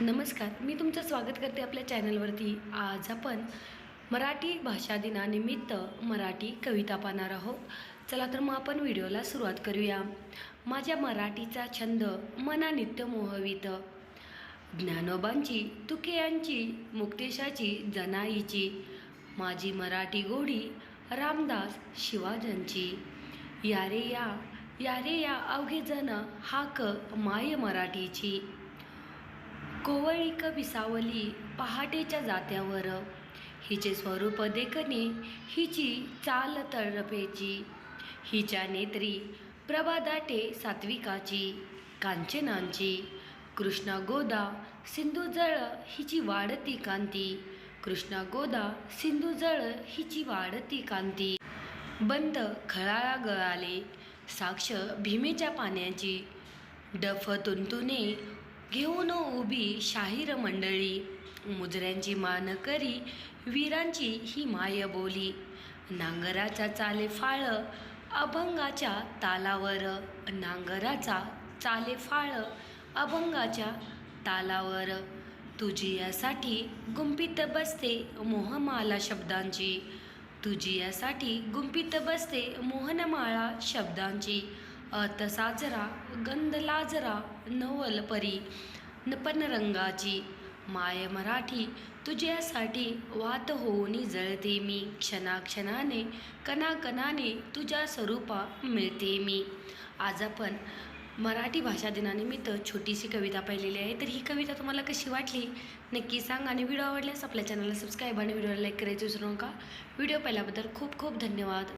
नमस्कार मी तुमचं स्वागत करते आपल्या चॅनलवरती. आज आपण मराठी भाषा दिनानिमित्त मराठी कविता पाहणार आहोत. चला तर मग आपण व्हिडिओला सुरुवात करूया. माझ्या मराठीचा छंद मना नित्य मोहवित. ज्ञानोबांची तुकेयांची मुक्तेशाची जनाईची. माझी मराठी गोडी रामदास शिवाजांची यारे या यारे या अवघे जण हाक माय मराठीची. कोवळीक विसावली पहाटेच्या जात्यावर. हिचे स्वरूप देखणे हिची चाल तळपेची हिच्या नेत्री प्रभा दाटे सात्विकाची कांचनांची. कृष्णा गोदा सिंधुजळ हिची वाढती कांती. कृष्णा गोदा सिंधुजळ हिची वाढती कांती. बंद खळाळा गळाले साक्ष भीमेच्या पाण्याची. डफ तुंतुने घेऊन उभी शाहीर मंडळी मुजऱ्यांची मान करी वीरांची ही माय बोली. नांगराचा चाले फाळ अभंगाच्या तालावर. नांगराचा चाले फाळ अभंगाच्या तालावर. तुझी यासाठी गुंपित बसते मोहमाला शब्दांची. तुझी यासाठी गुंपित बसते मोहनमाळा शब्दांची. अत साजरा गंध लाजरा नवल परी नपन रंगाची माय मराठी तुझ्यासाठी वात होऊन जळते मी. क्षणाक्षणाने कणाकणाने तुझ्या स्वरूपा मिळते मी. आज आपण मराठी भाषा दिनानिमित्त छोटीशी कविता पाहिलेली आहे. तर ही कविता तुम्हाला कशी वाटली? नक्की सांगा आणि व्हिडिओ आवडल्यास आपल्या चॅनलला सबस्क्राईब आणि व्हिडिओला लाईक करायचं विसरू नका. व्हिडिओ पाहिल्याबद्दल खूप खूप धन्यवाद.